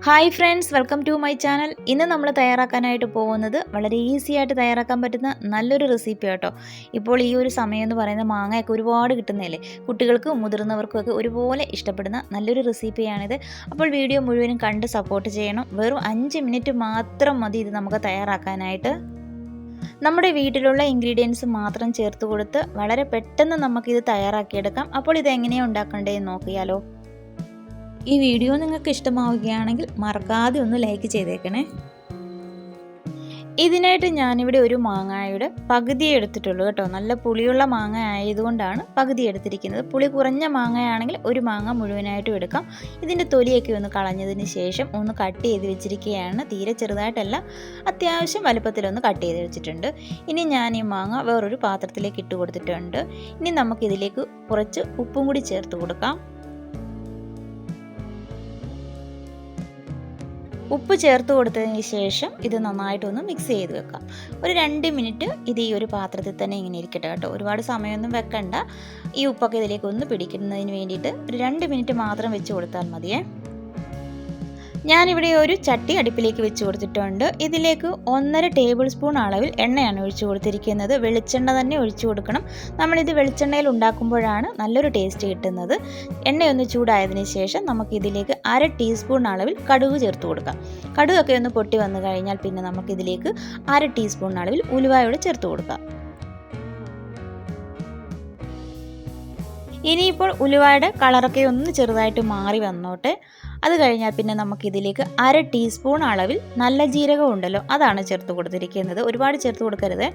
Hi friends welcome to my channel ഇന്ന് നമ്മൾ തയ്യാറാക്കാനായിട്ട് പോകുന്നത് വളരെ ഈസി ആയിട്ട് തയ്യാറാക്കാൻ പറ്റുന്ന നല്ലൊരു റെസിപ്പി കേട്ടോ ഇപ്പോൾ ഈ ഒരു സമയം എന്ന് പറയുന്നത് മാങ്ങയൊക്കെ ഒരുപാട് കിട്ടുന്നതല്ലേ? കുട്ടികൾക്കും മുതിർന്നവർക്കും ഒക്കെ ഒരുപോലെ ഇഷ്ടപ്പെടുന്ന നല്ലൊരു റെസിപ്പിയാണിത് അപ്പോൾ വീഡിയോ മുഴുവനും കണ്ട് സപ്പോർട്ട് ചെയ്യണം. വെറും അഞ്ച് മിനിറ്റ് മാത്രം മതി ഇത് നമുക്ക് തയ്യാറാക്കാനായിട്ട്. നമ്മുടെ വീട്ടിലുള്ള ഇൻഗ്രീഡിയൻസ് മാത്രം ചേർത്ത് കൊടുത്ത് വളരെ പെട്ടെന്ന് നമുക്കിത് തയ്യാറാക്കിയെടുക്കാം. അപ്പോൾ ഇത് എങ്ങനെയാണ് ഉണ്ടാക്കേണ്ടതെന്ന് നോക്കിയാലോ. ഈ വീഡിയോ നിങ്ങൾക്ക് ഇഷ്ടമാവുകയാണെങ്കിൽ മറക്കാതെ ഒന്ന് ലൈക്ക് ചെയ്തേക്കണേ. ഇതിനായിട്ട് ഞാനിവിടെ ഒരു മാങ്ങായുടെ പകുതി എടുത്തിട്ടുള്ളൂ കേട്ടോ. നല്ല പുളിയുള്ള മാങ്ങ ആയതുകൊണ്ടാണ് പകുതി എടുത്തിരിക്കുന്നത്. പുളി കുറഞ്ഞ മാങ്ങയാണെങ്കിൽ ഒരു മാങ്ങ മുഴുവനായിട്ടും എടുക്കാം. ഇതിന്റെ തൊലിയൊക്കെ ഒന്ന് കളഞ്ഞതിന് ശേഷം ഒന്ന് കട്ട് ചെയ്ത് വെച്ചിരിക്കുകയാണ്. തീരെ ചെറുതായിട്ടല്ല അത്യാവശ്യം വലുപ്പത്തിലൊന്ന് കട്ട് ചെയ്ത് വെച്ചിട്ടുണ്ട്. ഇനി ഞാൻ ഈ മാങ്ങ വേറൊരു പാത്രത്തിലേക്ക് ഇട്ട് കൊടുത്തിട്ടുണ്ട്. ഇനി നമുക്കിതിലേക്ക് കുറച്ച് ഉപ്പും കൂടി ചേർത്ത് കൊടുക്കാം. ഉപ്പ് ചേർത്ത് കൊടുത്തതിന് ശേഷം ഇത് നന്നായിട്ടൊന്ന് മിക്സ് ചെയ്ത് വെക്കാം. ഒരു രണ്ട് മിനിറ്റ് ഇത് ഈ ഒരു പാത്രത്തിൽ തന്നെ ഇങ്ങനെ ഇരിക്കട്ടെ കേട്ടോ. ഒരുപാട് സമയമൊന്നും വെക്കണ്ട. ഈ ഉപ്പൊക്കെ ഇതിലേക്ക് ഒന്ന് പിടിക്കുന്നതിന് വേണ്ടിയിട്ട് ഒരു രണ്ട് മിനിറ്റ് മാത്രം വെച്ച് കൊടുത്താൽ മതിയേ. ഞാനിവിടെ ഒരു ചട്ടി അടുപ്പിലേക്ക് വെച്ച് കൊടുത്തിട്ടുണ്ട്. ഇതിലേക്ക് ഒന്നര ടേബിൾ സ്പൂൺ അളവിൽ എണ്ണയാണ് ഒഴിച്ചു കൊടുത്തിരിക്കുന്നത്. വെളിച്ചെണ്ണ തന്നെ ഒഴിച്ചു കൊടുക്കണം. നമ്മളിത് വെളിച്ചെണ്ണയിൽ ഉണ്ടാക്കുമ്പോഴാണ് നല്ലൊരു ടേസ്റ്റ് കിട്ടുന്നത്. എണ്ണയൊന്ന് ചൂടായതിന് ശേഷം നമുക്കിതിലേക്ക് അര ടീസ്പൂൺ അളവിൽ കടുക് ചേർത്ത് കൊടുക്കാം. കടുകൊക്കെ ഒന്ന് പൊട്ടി വന്നു കഴിഞ്ഞാൽ പിന്നെ നമുക്കിതിലേക്ക് അര ടീസ്പൂൺ അളവിൽ ഉലുവായോട് ചേർത്ത് കൊടുക്കാം. ഇനിയിപ്പോൾ ഉലുവയുടെ കളറൊക്കെ ഒന്ന് ചെറുതായിട്ട് മാറി വന്നോട്ടെ. അത് കഴിഞ്ഞാൽ പിന്നെ നമുക്കിതിലേക്ക് അര ടീസ്പൂൺ അളവിൽ നല്ല ജീരകം ഉണ്ടല്ലോ അതാണ് ചേർത്ത് കൊടുത്തിരിക്കുന്നത്. ഒരുപാട് ചേർത്ത് കൊടുക്കരുത്.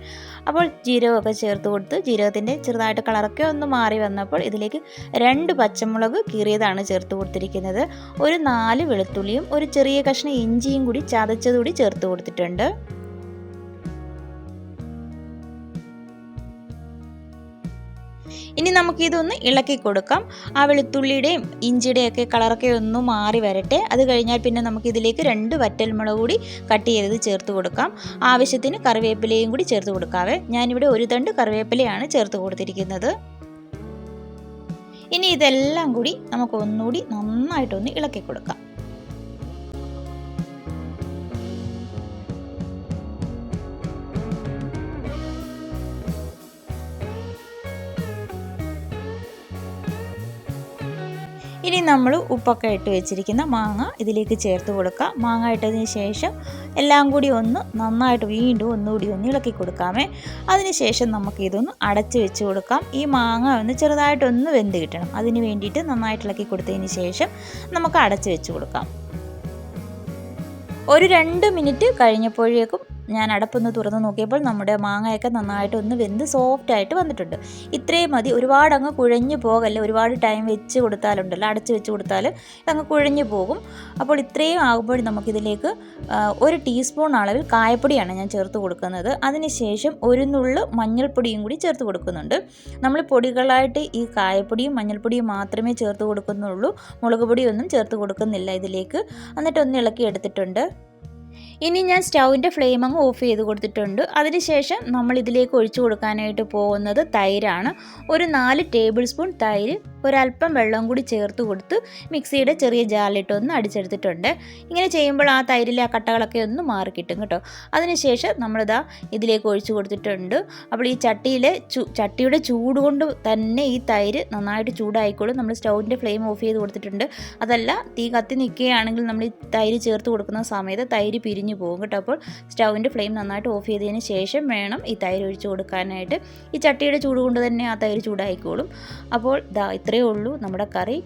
അപ്പോൾ ജീരകമൊക്കെ ചേർത്ത് കൊടുത്ത് ജീരകത്തിന്റെ ചെറുതായിട്ട് കളറൊക്കെ ഒന്ന് മാറി വന്നപ്പോൾ ഇതിലേക്ക് രണ്ട് പച്ചമുളക് കീറിയതാണ് ചേർത്ത് കൊടുത്തിരിക്കുന്നത്. ഒരു നാല് വെളുത്തുള്ളിയും ഒരു ചെറിയ കഷ്ണം ഇഞ്ചിയും കൂടി ചതച്ചതുകൂടി ചേർത്ത് കൊടുത്തിട്ടുണ്ട്. ഇനി നമുക്കിതൊന്ന് ഇളക്കി കൊടുക്കാം. ആ വെളുത്തുള്ളിയുടെയും ഇഞ്ചിയുടെയും ഒക്കെ കളറൊക്കെ ഒന്ന് മാറി വരട്ടെ. അത് കഴിഞ്ഞാൽ പിന്നെ നമുക്കിതിലേക്ക് രണ്ട് വറ്റൽമുളക് കൂടി കട്ട് ചെയ്തത് ചേർത്ത് കൊടുക്കാം. ആവശ്യത്തിന് കറിവേപ്പിലയും കൂടി ചേർത്ത് കൊടുക്കാവേ. ഞാനിവിടെ ഒരു തണ്ട് കറിവേപ്പിലയാണ് ചേർത്ത് കൊടുത്തിരിക്കുന്നത്. ഇനി ഇതെല്ലാം കൂടി നമുക്ക് ഒന്നുകൂടി നന്നായിട്ടൊന്ന് ഇളക്കി കൊടുക്കാം. ഇനി നമ്മൾ ഉപ്പൊക്കെ ഇട്ട് വെച്ചിരിക്കുന്ന മാങ്ങ ഇതിലേക്ക് ചേർത്ത് കൊടുക്കുക മാങ്ങ ഇട്ടതിന് ശേഷം എല്ലാം കൂടി ഒന്ന് നന്നായിട്ട് വീണ്ടും ഒന്നുകൂടി ഒന്ന് ഇളക്കി കൊടുക്കാമേ. അതിനുശേഷം നമുക്ക് ഇതൊന്ന് അടച്ച് വെച്ച് കൊടുക്കാം. ഈ മാങ്ങ ഒന്ന് ചെറുതായിട്ടൊന്ന് വെന്ത് കിട്ടണം. അതിന് വേണ്ടിയിട്ട് നന്നായിട്ട് ഇളക്കി കൊടുത്തതിന് ശേഷം നമുക്ക് അടച്ച് വെച്ച് കൊടുക്കാം. ഒരു രണ്ട് മിനിറ്റ് കഴിഞ്ഞപ്പോഴേക്കും ഞാൻ അടപ്പൊന്ന് തുറന്ന് നോക്കിയപ്പോൾ നമ്മുടെ മാങ്ങയൊക്കെ നന്നായിട്ട് ഒന്ന് വെന്ത് സോഫ്റ്റ് ആയിട്ട് വന്നിട്ടുണ്ട്. ഇത്രയും മതി. ഒരുപാട് അങ്ങ് കുഴഞ്ഞു പോകല്ലേ? ഒരുപാട് ടൈം വെച്ച് കൊടുത്താലുണ്ടല്ലോ? അടച്ച് വെച്ച് കൊടുത്താൽ അങ്ങ് കുഴഞ്ഞു പോകും. അപ്പോൾ ഇത്രയും ആകുമ്പോൾ നമുക്കിതിലേക്ക് ഒരു ടീസ്പൂൺ അളവിൽ കായപ്പൊടിയാണ് ഞാൻ ചേർത്ത് കൊടുക്കുന്നത്. അതിനുശേഷം ഒരു നുള്ളു മഞ്ഞൾപ്പൊടിയും കൂടി ചേർത്ത് കൊടുക്കുന്നുണ്ട്. നമ്മൾ പൊടികളായിട്ട് ഈ കായപ്പൊടിയും മഞ്ഞൾപ്പൊടിയും മാത്രമേ ചേർത്ത് കൊടുക്കുന്നുള്ളൂ. മുളക് പൊടിയൊന്നും ചേർത്ത് കൊടുക്കുന്നില്ല ഇതിലേക്ക്. എന്നിട്ട് ഒന്ന് ഇളക്കി എടുത്തിട്ടുണ്ട്. ഇനി ഞാൻ സ്റ്റൗവിന്റെ ഫ്ലെയിം അങ്ങ് ഓഫ് ചെയ്ത് കൊടുത്തിട്ടുണ്ട്. അതിനുശേഷം നമ്മൾ ഇതിലേക്ക് ഒഴിച്ചു കൊടുക്കാനായിട്ട് പോകുന്നത് തൈരാണ്. ഒരു നാല് ടേബിൾ സ്പൂൺ തൈര് ഒരല്പം വെള്ളം കൂടി ചേർത്ത് കൊടുത്ത് മിക്സിയുടെ ചെറിയ ജാലിട്ടൊന്ന് അടിച്ചെടുത്തിട്ടുണ്ട്. ഇങ്ങനെ ചെയ്യുമ്പോൾ ആ തൈരിലെ ആ കട്ടകളൊക്കെ ഒന്ന് മാറി കിട്ടും കേട്ടോ. അതിനുശേഷം നമ്മളിതാ ഇതിലേക്ക് ഒഴിച്ചു കൊടുത്തിട്ടുണ്ട്. അപ്പോൾ ഈ ചട്ടിയിലെ ചട്ടിയുടെ ചൂട് കൊണ്ട് തന്നെ ഈ തൈര് നന്നായിട്ട് ചൂടായിക്കോളും. നമ്മൾ സ്റ്റൗവിന്റെ ഫ്ലെയിം ഓഫ് ചെയ്ത് കൊടുത്തിട്ടുണ്ട്. അതല്ല തീ കത്തി നിൽക്കുകയാണെങ്കിൽ നമ്മൾ ഈ തൈര് ചേർത്ത് കൊടുക്കുന്ന സമയത്ത് തൈര് പിരിഞ്ഞു പോകും കേട്ടോ. അപ്പോൾ സ്റ്റൗവിന്റെ ഫ്ലെയിം നന്നായിട്ട് ഓഫ് ചെയ്തതിന് ശേഷം വേണം ഈ തൈര് ഒഴിച്ചു കൊടുക്കാനായിട്ട്. ഈ ചട്ടിയുടെ ചൂട് കൊണ്ട് തന്നെ ആ തൈര് ചൂടായിക്കോളും. അപ്പോൾ ഇതാ ഇത്രയേ ഉള്ളൂ നമ്മുടെ കറി.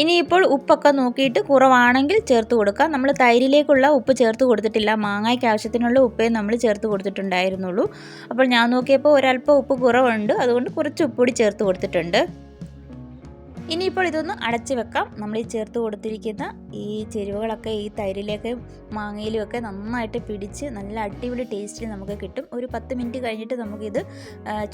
ഇനിയിപ്പോൾ ഉപ്പൊക്കെ നോക്കിയിട്ട് കുറവാണെങ്കിൽ ചേർത്ത് കൊടുക്കാം നമ്മൾ തൈരിലേക്കുള്ള ഉപ്പ് ചേർത്ത് കൊടുത്തിട്ടില്ല. മാങ്ങയ്ക്ക് ആവശ്യത്തിനുള്ള ഉപ്പേ നമ്മൾ ചേർത്ത് കൊടുത്തിട്ടുണ്ടായിരുന്നുള്ളൂ. അപ്പോൾ ഞാൻ നോക്കിയപ്പോൾ ഒരല്പം ഉപ്പ് കുറവുണ്ട്. അതുകൊണ്ട് കുറച്ച് ഉപ്പൊടി ചേർത്ത് കൊടുത്തിട്ടുണ്ട്. ഇനിയിപ്പോൾ ഇതൊന്ന് അടച്ചു വെക്കാം. നമ്മൾ ഈ ചേർത്ത് കൊടുത്തിരിക്കുന്ന ഈ ചേരുവകളൊക്കെ ഈ തൈരിലൊക്കെ മാങ്ങയിലും ഒക്കെ നന്നായിട്ട് പിടിച്ച് നല്ല അടിപൊളി ടേസ്റ്റിൽ നമുക്ക് കിട്ടും. ഒരു പത്ത് മിനിറ്റ് കഴിഞ്ഞിട്ട് നമുക്കിത്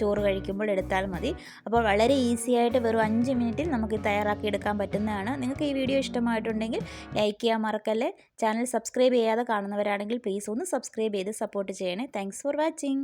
ചോറ് കഴിക്കുമ്പോൾ എടുത്താൽ മതി. അപ്പോൾ വളരെ ഈസി ആയിട്ട് വെറും അഞ്ച് മിനിറ്റിൽ നമുക്ക് തയ്യാറാക്കി എടുക്കാൻ പറ്റുന്നതാണ്. നിങ്ങൾക്ക് ഈ വീഡിയോ ഇഷ്ടമായിട്ടുണ്ടെങ്കിൽ ലൈക്ക് ചെയ്യാൻ മറക്കല്ലേ? ചാനൽ സബ്സ്ക്രൈബ് ചെയ്യാതെ കാണുന്നവരാണെങ്കിൽ പ്ലീസ് ഒന്ന് സബ്സ്ക്രൈബ് ചെയ്ത് സപ്പോർട്ട് ചെയ്യണേ. Thanks for watching